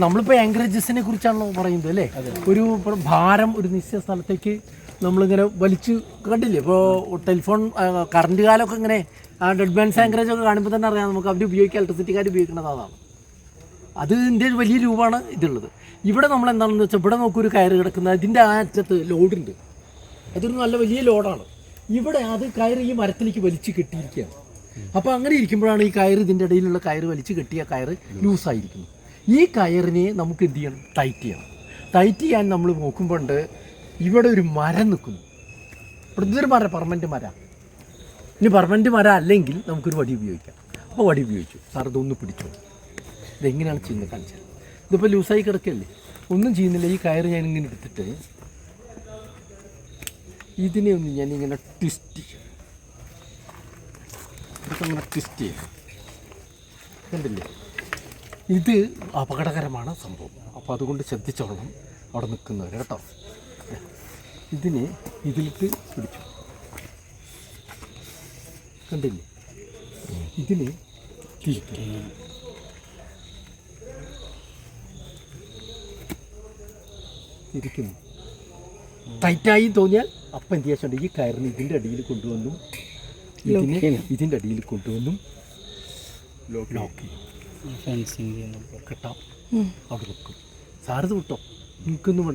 നമ്മളിപ്പോൾ ആങ്കറേജസിനെ കുറിച്ചാണല്ലോ പറയുന്നത് അല്ലേ? ഒരു ഭാരം ഒരു നിശ്ചയ സ്ഥലത്തേക്ക് നമ്മളിങ്ങനെ വലിച്ചു കണ്ടില്ലേ? ഇപ്പോൾ ടെലിഫോൺ കറണ്ട് കാലമൊക്കെ ഇങ്ങനെ ഡെഡ് ബാൻസ് ആങ്കറേജ് ഒക്കെ കാണുമ്പോൾ തന്നെ അറിയാം നമുക്ക് അവർ ഉപയോഗിക്കുക ഇലക്ട്രിസിറ്റിക്കാർ ഉപയോഗിക്കുന്നത് അതാണ്. ഇതിന്റെ ഒരു വലിയ രൂപമാണ് ഇതുള്ളത്. ഇവിടെ നമ്മൾ എന്താണെന്ന് വെച്ചാൽ ഇവിടെ നോക്കൊരു കയറ് കിടക്കുന്ന ഇതിന്റെ ആ അറ്റത്ത് ലോഡുണ്ട്. അതൊരു നല്ല വലിയ ലോഡാണ്. ഇവിടെ അത് കയറ് ഈ മരത്തിലേക്ക് വലിച്ചു കെട്ടിയിരിക്കുകയാണ്. അപ്പോൾ അങ്ങനെ ഇരിക്കുമ്പോഴാണ് ഈ കയറ് ഇതിന്റെ ഇടയിലുള്ള കയറ് വലിച്ചു കെട്ടിയ കയറ് ലൂസായിരിക്കുന്നു ഈ കയറിനെ നമുക്ക് എന്ത് ചെയ്യണം? ടൈറ്റ് ചെയ്യണം. ടൈറ്റ് ചെയ്യാൻ നമ്മൾ നോക്കുമ്പോണ്ട് ഇവിടെ ഒരു മരം നിൽക്കുന്നു. ഇവിടെ ഇതൊരു മരം? പെർമനന്റ് മര. ഇനി പെർമനന്റ് മര അല്ലെങ്കിൽ നമുക്കൊരു വടി ഉപയോഗിക്കാം. അപ്പോൾ വടി ഉപയോഗിച്ചു. സാർ ഇതൊന്ന് പിടിച്ചു ഇതെങ്ങനെയാണ് ചെയ്യുന്നത് കാണിച്ചത് ഇതിപ്പോൾ ലൂസായി കിടക്കല്ലേ? ഒന്നും ചെയ്യുന്നില്ല. ഈ കയറ് ഞാൻ ഇങ്ങനെ എടുത്തിട്ട് ഇതിനെ ഒന്ന് ഞാൻ ഇങ്ങനെ ട്വിസ്റ്റ് ചെയ്യും ഇതൊക്കെ ട്വിസ്റ്റ് ചെയ്യും കണ്ടില്ലേ? ഇത് അപകടകരമാണ് സംഭവം. അപ്പോൾ അതുകൊണ്ട് ശ്രദ്ധിച്ചോളണം അവിടെ നിൽക്കുന്നവർ കേട്ടോ? ഇതിനെ ഇതിലിട്ട് പിടിച്ചു. കണ്ടില്ലേ? ഇതിന് തിരിക്കും. തിരിക്കുന്നു. ടൈറ്റായി തോന്നിയാൽ അപ്പം എന്ത് ചെയ്യാച്ചുണ്ട് ഈ കയറിന് ഇതിന്റെ അടിയിൽ കൊണ്ടുവന്നു. ഇതിനെ ഇതിന്റെ അടിയിൽ കൊണ്ടുവന്നു. ലോക്ക് ചെയ്യും. ഫെൻസിങ് കെട്ടാം. അവിടെ നിൽക്കും. സാറിത് വിട്ടോ? നിൽക്കുന്നു വേണ്ട